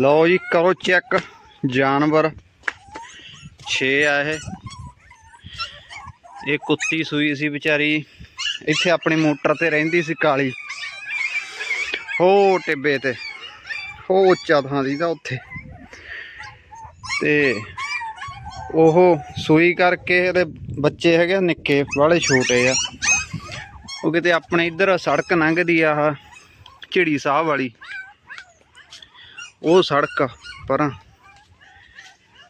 ਲਓ ਜੀ, ਕਰੋ ਚੈੱਕ ਜਾਨਵਰ। 6 ਆ ਇਹ। ਇਹ ਕੁੱਤੀ ਸੂਈ ਸੀ ਵਿਚਾਰੀ। ਇੱਥੇ ਆਪਣੀ ਮੋਟਰ ਤੇ ਰਹਿੰਦੀ ਸੀ ਕਾਲੀ। ਹੋ ਟਿੱਬੇ ਤੇ। ਹੋ ਉੱਚਾ ਥਾਂ ਸੀ ਦਾ ਉੱਥੇ। ਤੇ ਉਹ ਸੂਈ ਕਰਕੇ ਇਹਦੇ ਬੱਚੇ ਹੈਗੇ ਆ, ਨਿੱਕੇ, ਵਾਲੇ ਛੋਟੇ ਆ। ਉਹ ਕਿਤੇ ਆਪਣੇ ਇੱਧਰ ਸੜਕ ਲੰਘਦੀ ਆ ਆਹ ਝਿੜੀ ਸਾਹਿਬ ਵਾਲੀ। ਉਹ ਸੜਕ ਪਰਾਂ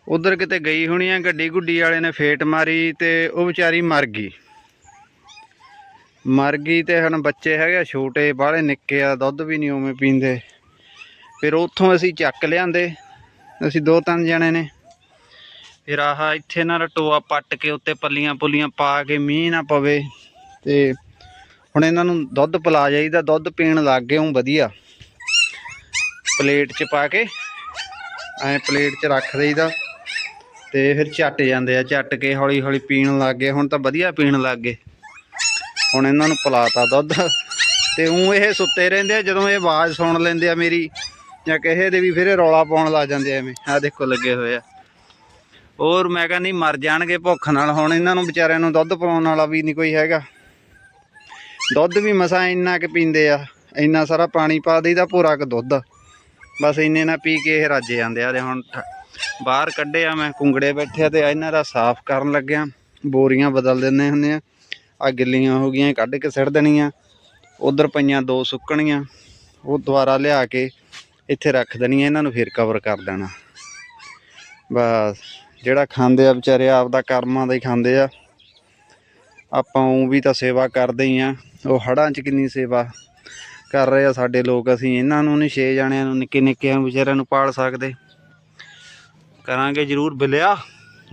ਉਧਰ ਕਿਤੇ ਗਈ ਹੋਣੀ ਆ, ਗੱਡੀ ਗੁੱਡੀ ਵਾਲੇ ਨੇ ਫੇਟ ਮਾਰੀ ਤੇ ਉਹ ਵਿਚਾਰੀ ਮਰ ਗਈ। ਮਰ ਗਈ ਤੇ ਹੁਣ ਬੱਚੇ ਹੈਗੇ ਆ, ਛੋਟੇ, ਬਾਹਲੇ, ਨਿੱਕੇ ਆ, ਦੁੱਧ ਵੀ ਨਹੀਂ ਉਵੇਂ ਪੀਂਦੇ। ਫਿਰ ਉੱਥੋਂ ਅਸੀਂ ਚੱਕ ਲਿਆਂਦੇ, ਅਸੀਂ ਦੋ ਤਿੰਨ ਜਣੇ ਨੇ। ਫਿਰ ਆਹ ਇੱਥੇ ਨਾ ਟੋਆ ਪੱਟ ਕੇ ਉੱਤੇ ਪੱਲੀਆਂ ਪੁੱਲੀਆਂ ਪਾ ਕੇ ਮੀਂਹ ਨਾ ਪਵੇ ਤੇ ਹੁਣ ਇਹਨਾਂ ਨੂੰ ਦੁੱਧ ਪਿਲਾ ਜਾਈਦਾ, ਦੁੱਧ ਪੀਣ ਲੱਗ ਗਏ ਉਹ ਵਧੀਆ। ਪਲੇਟ 'ਚ ਪਾ ਕੇ ਐ ਪਲੇਟ 'ਚ ਰੱਖ ਦੇਈਦਾ ਤੇ ਫਿਰ ਚੱਟ ਜਾਂਦੇ ਆ ਚੱਟ ਕੇ ਹੌਲੀ ਹੌਲੀ ਪੀਣ ਲੱਗ ਗਏ। ਹੁਣ ਤਾਂ ਵਧੀਆ ਪੀਣ ਲੱਗ ਗਏ। ਹੁਣ ਇਹਨਾਂ ਨੂੰ ਪਿਲਾਤਾ ਦੁੱਧ ਤੇ ਉਹ ਇਹ ਸੁੱਤੇ ਰਹਿੰਦੇ ਆ, ਜਦੋਂ ਇਹ ਆਵਾਜ਼ ਸੁਣ ਲੈਂਦੇ ਆ ਮੇਰੀ ਜਾਂ ਕਿਸੇ ਦੇ ਵੀ ਫਿਰ ਇਹ ਰੌਲਾ ਪਾਉਣ ਲੱਗ ਜਾਂਦੇ ਆ ਐਵੇਂ। ਆ ਦੇਖੋ ਲੱਗੇ ਹੋਏ ਆ। ਹੋਰ ਮੈਂ ਕਹਿੰਦਾ ਨਹੀਂ, ਮਰ ਜਾਣਗੇ ਭੁੱਖ ਨਾਲ। ਹੁਣ ਇਹਨਾਂ ਨੂੰ ਵਿਚਾਰਿਆਂ ਨੂੰ ਦੁੱਧ ਪਿਲਾਉਣ ਵਾਲਾ ਵੀ ਨਹੀਂ ਕੋਈ ਹੈਗਾ। ਦੁੱਧ ਵੀ ਮਸਾਂ ਇੰਨਾ ਕਿ ਪੀਂਦੇ ਆ, ਇੰਨਾ ਸਾਰਾ ਪਾਣੀ ਪਾ ਦੇਈਦਾ, ਪੂਰਾ ਕ ਦੁੱਧ। ਬਸ ਇੰਨੇ ਨਾ ਪੀ ਕੇ ਇਹ ਰਾਜੇ ਜਾਂਦੇ ਆ ਤੇ ਹੁਣ ਬਾਹਰ ਕੱਢੇ ਆ ਮੈਂ ਕੁੰਗੜੇ ਬੈਠੇ ਆ ਤੇ ਇਹਨਾਂ ਦਾ ਸਾਫ਼ ਕਰਨ ਲੱਗਿਆ। ਬੋਰੀਆਂ ਬਦਲ ਦਿੰਦੇ ਹੁੰਦੇ ਆ। ਆ ਗਿੱਲੀਆਂ ਹੋ ਗਈਆਂ, ਕੱਢ ਕੇ ਸਿੱਟ ਦੇਣੀਆਂ। ਉਧਰ ਪਈਆਂ ਦੋ ਸੁੱਕਣੀਆਂ। ਉਹ ਦੁਬਾਰਾ ਲਿਆ ਕੇ ਇੱਥੇ ਰੱਖ ਦੇਣੀਆਂ, ਇਹਨਾਂ ਨੂੰ ਫਿਰ ਕਵਰ ਕਰ ਦੇਣਾ। ਬਸ, ਜਿਹੜਾ ਖਾਂਦੇ ਆ ਵਿਚਾਰੇ ਆਪਦਾ ਕਰਮਾਂ ਦਾ ਹੀ ਖਾਂਦੇ ਆ। ਆਪਾਂ ਉਹ ਵੀ ਤਾਂ ਸੇਵਾ ਕਰਦੇ ਹੀ ਆ। ਉਹ ਹੜਾਂ 'ਚ ਕਿੰਨੀ ਸੇਵਾ ਕਰ ਰਹੇ ਆ ਸਾਡੇ ਲੋਕ, ਅਸੀਂ ਇਹਨਾਂ ਨੂੰ ਨਹੀਂ ਛੇ ਜਾਣਿਆਂ ਨੂੰ, ਨਿੱਕੇ ਨਿੱਕਿਆਂ ਵਿਚਾਰਿਆਂ ਨੂੰ ਪਾਲ ਸਕਦੇ। ਕਰਾਂਗੇ ਜ਼ਰੂਰ ਬਿਲਿਆ,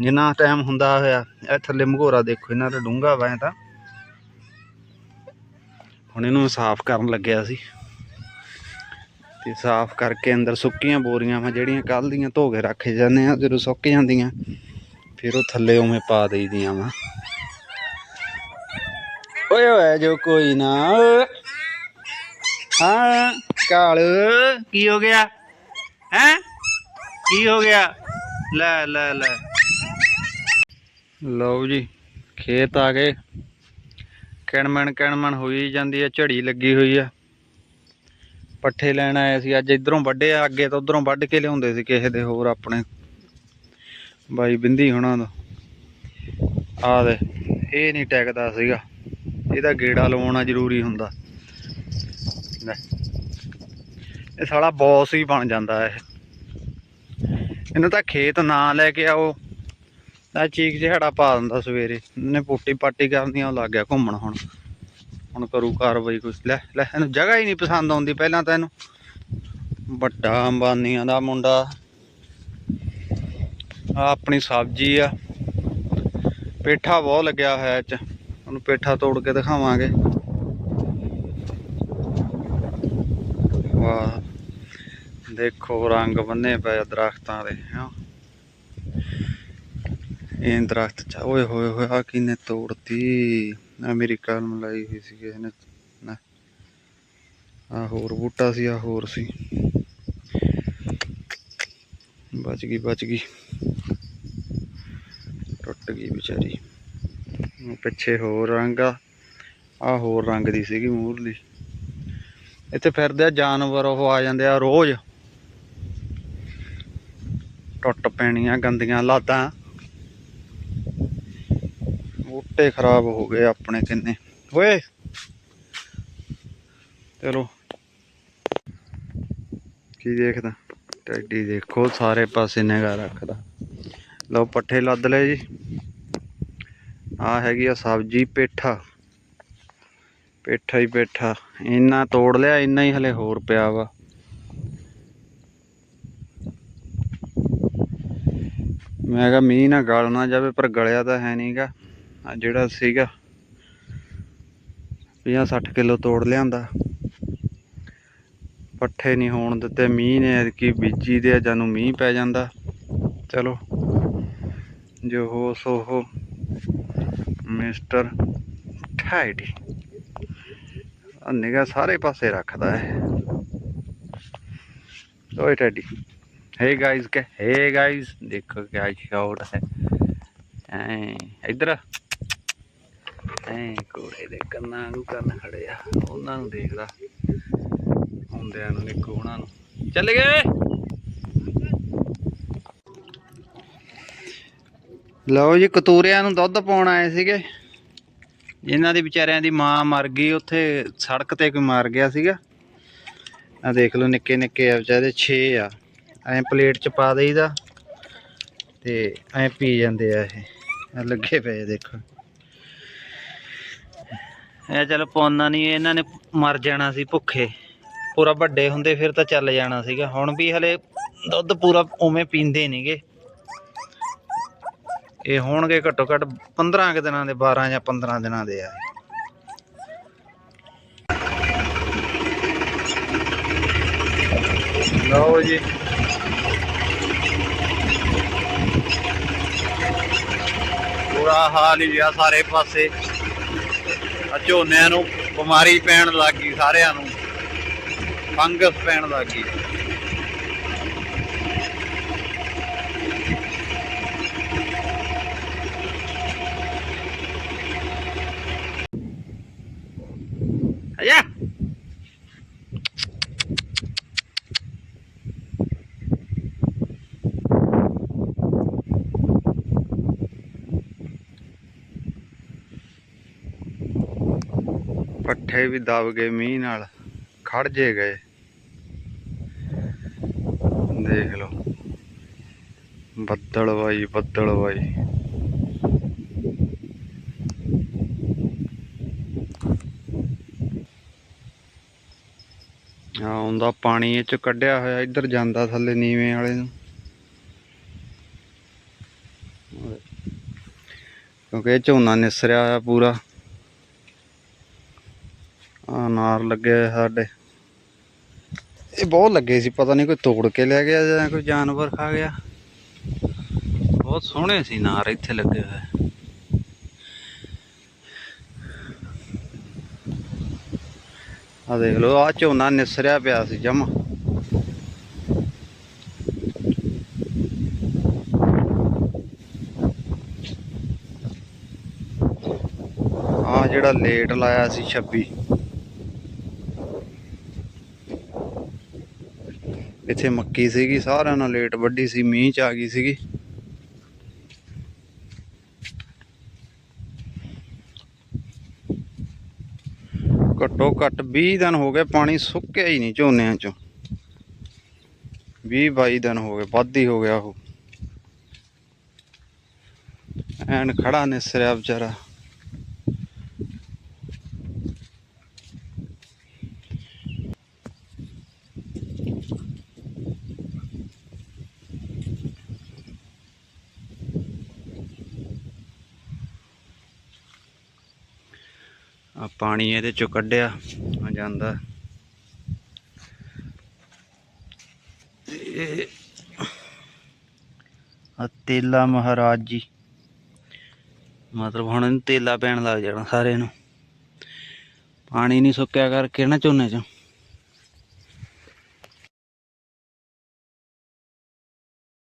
ਜਿੰਨਾ ਟਾਈਮ ਹੁੰਦਾ ਹੋਇਆ। ਇਹ ਥੱਲੇ ਮਘੋਰਾ ਦੇਖੋ, ਇਹਨਾਂ ਦਾ ਡੂੰਘਾ ਵਾ ਤਾਂ। ਹੁਣ ਇਹਨੂੰ ਸਾਫ਼ ਕਰਨ ਲੱਗਿਆ ਸੀ। ਤੇ ਸਾਫ਼ ਕਰਕੇ ਅੰਦਰ ਸੁੱਕੀਆਂ ਬੋਰੀਆਂ ਵਾ, ਜਿਹੜੀਆਂ ਕੱਲ ਦੀਆਂ ਧੋ ਕੇ ਰੱਖੇ ਜਾਂਦੇ ਆ, ਜਦੋਂ ਸੁੱਕ ਜਾਂਦੀਆਂ, ਫਿਰ ਉਹ ਥੱਲੇ ਉਵੇਂ ਪਾ ਦੇਈਦੀਆਂ ਵਾ। ਓਏ ਓਏ, ਜੋ ਕੋਈ ਨਾ। ਹਾਂ, ਕਾਲ। ਕੀ ਹੋ ਗਿਆ? ਹੈ? ਕੀ ਹੋ ਗਿਆ? ਲੈ ਲੈ ਲੈ। ਲਓ ਜੀ, ਖੇਤ ਆ ਗਏ। ਕਿਣਮਣ ਕਿਣਮਣ ਹੋਈ ਜਾਂਦੀ ਹੈ ਝੜੀ ਲੱਗੀ ਹੋਈ ਆ। ਪੱਠੇ ਲੈਣ ਆਏ ਸੀ, ਅੱਜ ਇਧਰੋਂ ਵੱਡੇ ਆ ਅੱਗੇ ਤਾਂ ਉਧਰੋਂ ਵੱਢ ਕੇ ਲਿਆਉਂਦੇ ਸੀ, ਕਿਸੇ ਦੇ ਹੋਰ ਆਪਣੇ। ਬਾਈ ਬਿੰਦੀ ਹੁਣਾਂ ਦਾ। ਆ ਦੇ ਇਹ ਨਹੀਂ ਟੈਕਦਾ ਸੀਗਾ। ਇਹਦਾ ਗੇੜਾ ਲਵਾਉਣਾ ਜ਼ਰੂਰੀ ਹੁੰਦਾ। ਇਹ ਸਾਲਾ ਬੌਸ ਹੀ ਬਣ ਜਾਂਦਾ ਇਹ। ਇਹਨੂੰ ਤਾਂ ਖੇਤ ਨਾ ਲੈ ਕੇ ਆਓ। ਤਾਂ ਚੀਕ ਜਿਹੜਾ ਪਾ ਦਿੰਦਾ ਸਵੇਰੇ। ਇਹਨੇ ਪੋਟੀ ਪਾਟੀ ਕਰਨੀ ਆ ਉਹ ਲੱਗ ਗਿਆ ਘੁੰਮਣ ਹੁਣ। ਹੁਣ ਕਰੂ ਕਾਰਵਾਈ ਕੁਛ। ਲੈ ਲੈ, ਇਹਨੂੰ ਜਗ੍ਹਾ ਹੀ ਨਹੀਂ ਪਸੰਦ ਆਉਂਦੀ ਪਹਿਲਾਂ ਤਾਂ ਇਹਨੂੰ। ਵੱਡਾ ਅੰਬਾਨੀਆਂ ਦਾ ਮੁੰਡਾ। ਆ ਆਪਣੀ ਸਬਜ਼ੀ ਆ। ਪੇਠਾ ਬਹੁਤ ਲੱਗਿਆ ਹੋਇਆ ਇਹ ਚ। ਉਹਨੂੰ ਪੇਠਾ ਤੋੜ ਕੇ ਦਿਖਾਵਾਂਗੇ। ਦੇਖੋ ਰੰਗ ਬੰਨੇ ਪਏ ਦਰਖਤਾਂ ਦੇ, ਹਾਂ। ਇਹ ਦਰਖਤ ਚ, ਓਏ ਹੋਏ ਹੋਏ ਆ ਕਿਨੇ ਤੋੜਤੀ? ਆ ਮੇਰੀ ਲਾਈ ਹੋਈ ਸੀ ਕਿਸੇ ਨੇ, ਨਾ। ਆ ਹੋਰ ਬੂਟਾ ਸੀ ਆ ਹੋਰ ਸੀ। ਬਚ ਗਈ ਬਚ ਗਈ। ਟੁੱਟ ਗਈ ਵਿਚਾਰੀ। ਪਿੱਛੇ ਹੋਰ ਰੰਗ ਆ। ਆ ਹੋਰ ਰੰਗ ਦੀ ਸੀਗੀ ਮੂਰਲੀ। ਇੱਥੇ ਫਿਰਦੇ ਆ, ਜਾਨਵਰ ਉਹ ਆ ਜਾਂਦੇ ਆ ਰੋਜ਼। ਟੁੱਟ ਪੈਣੀਆਂ ਗੰਦੀਆਂ ਲਾਦਾਂ। ਬੂਟੇ ਖਰਾਬ ਹੋ ਗਏ ਆਪਣੇ ਕਿੰਨੇ। ਓਏ। ਚਲੋ। ਕੀ ਦੇਖਦਾ? ਟੈਡੀ ਦੇਖੋ, ਸਾਰੇ ਪਾਸੇ ਨਿਗਾਹ ਰੱਖਦਾ। ਲਓ, ਪੱਠੇ ਲੱਦ ਲਏ ਜੀ। ਆ ਹੈਗੀ ਆ ਸਬਜੀ ਪੇਠਾ। ਪੇਠਾ ਹੀ ਪੇਠਾ। ਇੰਨਾ ਤੋੜ ਲਿਆ, ਇੰਨਾ ਹੀ ਹਲੇ ਹੋਰ ਪਿਆ ਵਾ। ਮੈਂ ਕਿਹਾ ਮੀਂਹ ਨਾ ਗਲ ਨਾ ਜਾਵੇ, ਪਰ ਗਲਿਆ ਤਾਂ ਹੈ ਨਹੀਂਗਾ ਆ ਜਿਹੜਾ ਸੀਗਾ 50 60 ਕਿਲੋ ਤੋੜ ਲਿਆਂਦਾ। ਪੱਠੇ ਨਹੀਂ ਹੋਣ ਦਿੱਤੇ, ਮੀਂਹ ਨੇ ਐਤਕੀ ਬੀਜੀ ਦੇ ਜਾਨੂੰ ਮੀਂਹ ਪੈ ਜਾਂਦਾ। ਚਲੋ, ਜੋ ਹੋ ਸੋ ਹੋ। ਮਿਸਟਰ ਠਾਈਡੀ ਆ ਨਿਗਾ ਸਾਰੇ ਪਾਸੇ ਰੱਖਦਾ ਹੈ। ਓਏ ਟੈਡੀ हे गाइस के हे गाइस देखो क्या शॉट है ਐ ਇੱਧਰ ਐ ਕੋੜੇ ਦੇ ਕੰਨਾਂ ਨੂੰ ਕੰਨ ਖੜੇ ਆ ਉਹਨਾਂ ਨੂੰ ਦੇਖਦਾ ਹੁੰਦਿਆਂ ਨੂੰ ਨਿੱਕੂ ਉਹਨਾਂ ਨੂੰ ਚੱਲ ਗਏ ਲਓ ਜੀ ਕਤੂਰਿਆਂ ਨੂੰ ਦੁੱਧ ਪਾਉਣ ਆਏ ਸੀਗੇ ਇਹਨਾਂ ਦੀ ਵਿਚਾਰਿਆਂ ਦੀ ਮਾਂ ਮਰ ਗਈ ਉੱਥੇ ਸੜਕ ਤੇ ਕੋਈ ਮਾਰ ਗਿਆ ਸੀਗਾ ਆ ਦੇਖ ਲਓ ਨਿੱਕੇ ਨਿੱਕੇ ਆ ਵਿਚਾਰੇ 6 ਆ ਐਂ ਪਲੇਟ ਚ ਪਾ ਦੇਈਦਾ ਤੇ ਐਂ ਪੀ ਜਾਂਦੇ ਆ ਇਹ। ਲੱਗੇ ਪਏ ਦੇਖੋ। ਇਹ ਚਲ ਪੌਣਾ ਨਹੀਂ ਇਹਨਾਂ ਨੇ ਮਰ ਜਾਣਾ ਸੀ ਭੁੱਖੇ। ਪੂਰਾ ਵੱਡੇ ਹੁੰਦੇ ਫਿਰ ਤਾਂ ਚੱਲ ਜਾਣਾ ਸੀਗਾ। ਹੁਣ ਵੀ ਹਲੇ ਦੁੱਧ ਪੂਰਾ ਉਵੇਂ ਪੀਂਦੇ ਨਹੀਂਗੇ। ਇਹ ਹੋਣਗੇ ਘੱਟੋ ਘੱਟ 15 ਕੁ ਦਿਨਾਂ ਦੇ 12 ਜਾਂ 15 ਦਿਨਾਂ ਦੇ ਆ। ਲਓ ਜੀ। ਬੁਰਾ ਹਾਲ ਹੀ ਆ ਸਾਰੇ ਪਾਸੇ। ਆ ਝੋਨਿਆਂ ਨੂੰ ਬਿਮਾਰੀ ਪੈਣ ਲੱਗ ਗਈ, ਸਾਰਿਆਂ ਨੂੰ। ਫੰਗਸ ਪੈਣ ਲੱਗ ਗਈ। ਪੱਠੇ ਵੀ ਦਬ ਗਏ, ਮੀਂਹ ਨਾਲ ਖੜ ਜੇ ਗਏ। ਦੇਖ ਲਓ। ਬੱਦਲ ਬਾਈ ਬੱਦਲ ਬਾਈ। ਆ ਹੁੰਦਾ ਪਾਣੀ ਇਹ ਚ ਕੱਢਿਆ ਹੋਇਆ, ਇੱਧਰ ਜਾਂਦਾ ਥੱਲੇ ਨੀਵੇਂ ਵਾਲੇ ਨੂੰ। ਕਿਉਂਕਿ ਇਹ ਝੋਨਾ ਨਿਸਰਿਆ ਹੋਇਆ ਪੂਰਾ। ਆ ਨਾਰ ਲੱਗੇ ਸਾਡੇ। ਇਹ ਬਹੁਤ ਲੱਗੇ ਸੀ ਪਤਾ ਨਹੀਂ ਕੋਈ ਤੋੜ ਕੇ ਲੈ ਗਿਆ ਜਾਂ ਕੋਈ ਜਾਨਵਰ ਖਾ ਗਿਆ। ਬਹੁਤ ਸੋਹਣੇ ਸੀ ਨਾਰ ਇੱਥੇ ਲੱਗੇ ਹੋਏ। ਆ ਦੇਖ ਲਓ ਆ ਝੋਨਾ ਨਿਸਰਿਆ ਪਿਆ ਸੀ ਜਮਾ। ਆ ਜਿਹੜਾ ਲੇਟ ਲਾਇਆ ਸੀ 26 ਇੱਥੇ ਮੱਕੀ ਸੀਗੀ, ਸਾਰਿਆਂ ਨਾਲ ਲੇਟ ਵੱਡੀ ਸੀ, ਮੀਂਹ ਚ ਆ ਗਈ ਸੀਗੀ। ਘੱਟੋ ਘੱਟ 20 ਦਿਨ ਹੋ ਗਏ ਪਾਣੀ ਸੁੱਕਿਆ ਹੀ ਨਹੀਂ ਝੋਨਿਆਂ ਚੋਂ। 20 22 ਦਿਨ ਹੋ ਗਏ, ਵੱਧ ਹੀ ਹੋ ਗਿਆ ਉਹ। ਐਨ ਖੜਾ ਨਿਸਰਿਆ ਵਿਚਾਰਾ। ਪਾਣੀ ਇਹਦੇ ਚੋਂ ਕੱਢਿਆ, ਆ ਜਾਂਦਾ। ਇਹ ਆ ਤੇਲਾ ਮਹਾਰਾਜ ਜੀ। ਮਤਲਬ ਹੁਣ ਇਹਨੂੰ ਤੇਲਾ ਪੈਣ ਲੱਗ ਜਾਣਾ ਸਾਰੇ ਨੂੰ। ਪਾਣੀ ਨਹੀਂ ਸੁੱਕਿਆ ਕਰਕੇ ਨਾ ਝੋਨੇ 'ਚ।